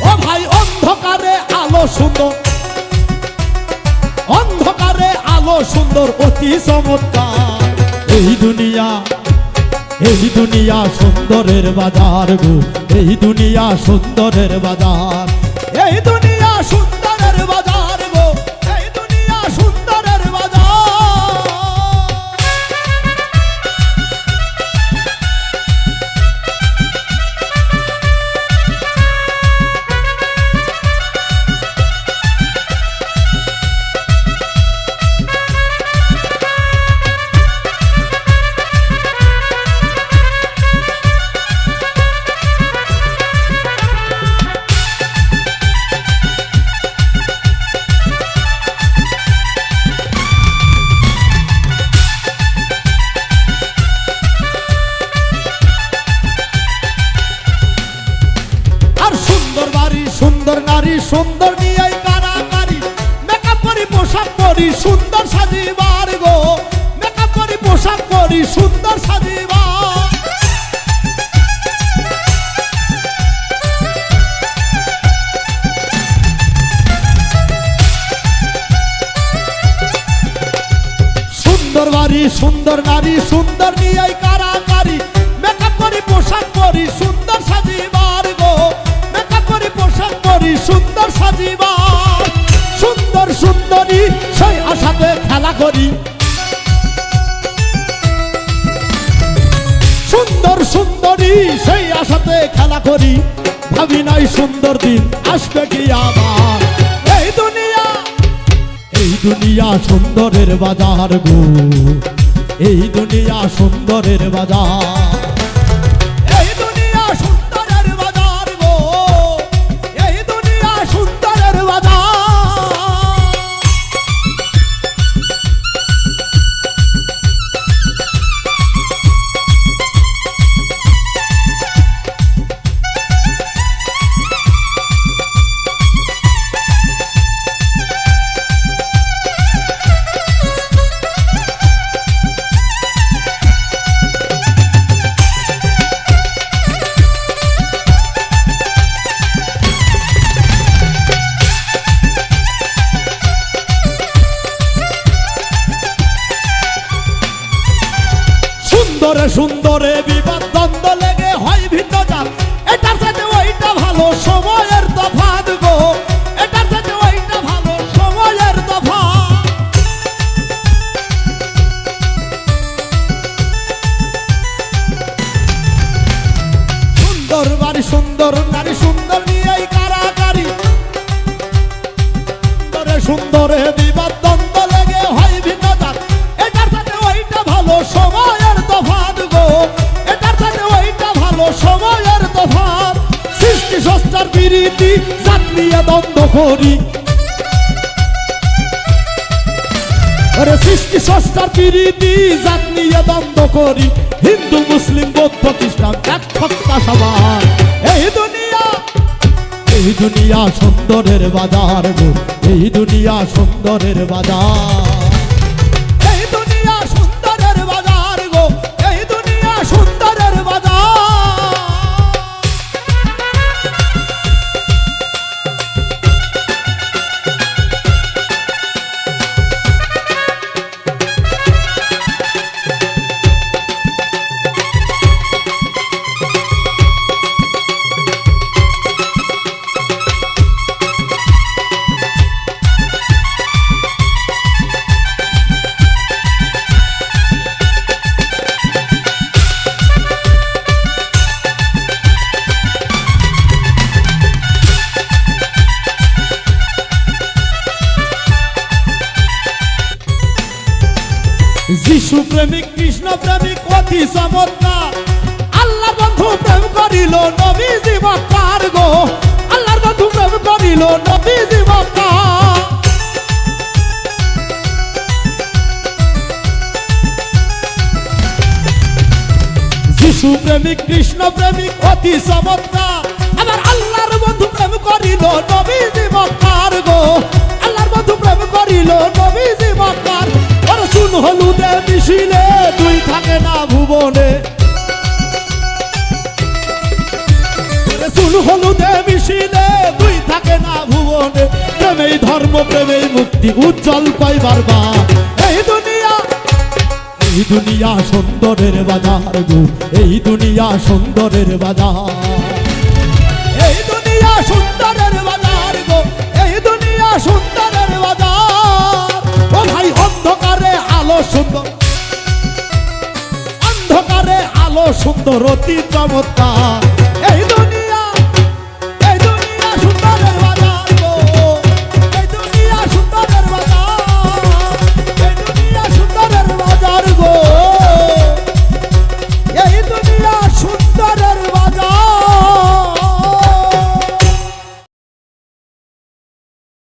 ও ভাই, অন্ধকারে আলো সুন্দর। অন্ধকারে আলো সুন্দর, অতি চমৎকার। এই দুনিয়া এই দুনিয়া সুন্দরের বাজার গো। এই দুনিয়া সুন্দরের বাজার। এই দুনিয়া সুন্দরের পরি সুন্দর সাজিবার গো। মেকআপ করি, পোশাক করি, সুন্দর সাজিবার। সুন্দর বাড়ি, সুন্দর নারী সুন্দর নিয়ে সেই সাথে খেলা করি। ভাবি নাই সুন্দর দিন আসবে কি আবার? এই দুনিয়া এই দুনিয়া সুন্দরের বাজার গো। এই দুনিয়া সুন্দরের বাজার। সুন্দরে সুন্দরে বিবাদ দ্বন্দ্ব লেগে হয় ভিন্ন জাল এটার সাথে ওইটা ভালো সময়ের তফাৎ গো। এটার সাথে ওইটা ভালো সময়ের তফাৎ। সুন্দর বাড়ি, সুন্দর নারী জাত দ্বন্দ্ব করি। আরে সৃষ্টি সস্তার বিরীতি জাত নিয়ে দ্বন্দ্ব করি। হিন্দু, মুসলিম, বৌদ্ধ, খ্রিস্টান, এক সত্তা সবার এই দুনিয়া এই দুনিয়া সুন্দরের বাজার এই দুনিয়া সুন্দরের বাজার। যিশু প্রেমিক, কৃষ্ণ প্রেমিক, অতি চমৎকার। আল্লাহ বন্ধু প্রেম করিল নবী জীবকার গো। আল্লাহর বন্ধু প্রেম করিল নবী জীবকার যিশু প্রেমিক, কৃষ্ণ প্রেমিক, অতি চমৎকার। আবার আল্লাহর বন্ধু প্রেম করিল নবী জীবকার গো। আল্লাহর বন্ধু প্রেম করিল নবী হলুদে মিশিলে তুই থাকে না ভুবনে। চুল হলুদে মিশিলে তুই থাকে না ভুবনে। প্রেমেই ধর্ম, প্রেমেই মুক্তি, উজ্জ্বল পাই বারবা এই দুনিয়া এই দুনিয়া সুন্দরের বাজার গো। এই দুনিয়া সুন্দরের বাজার। এই দুনিয়া সুন্দর অতি চমৎকার।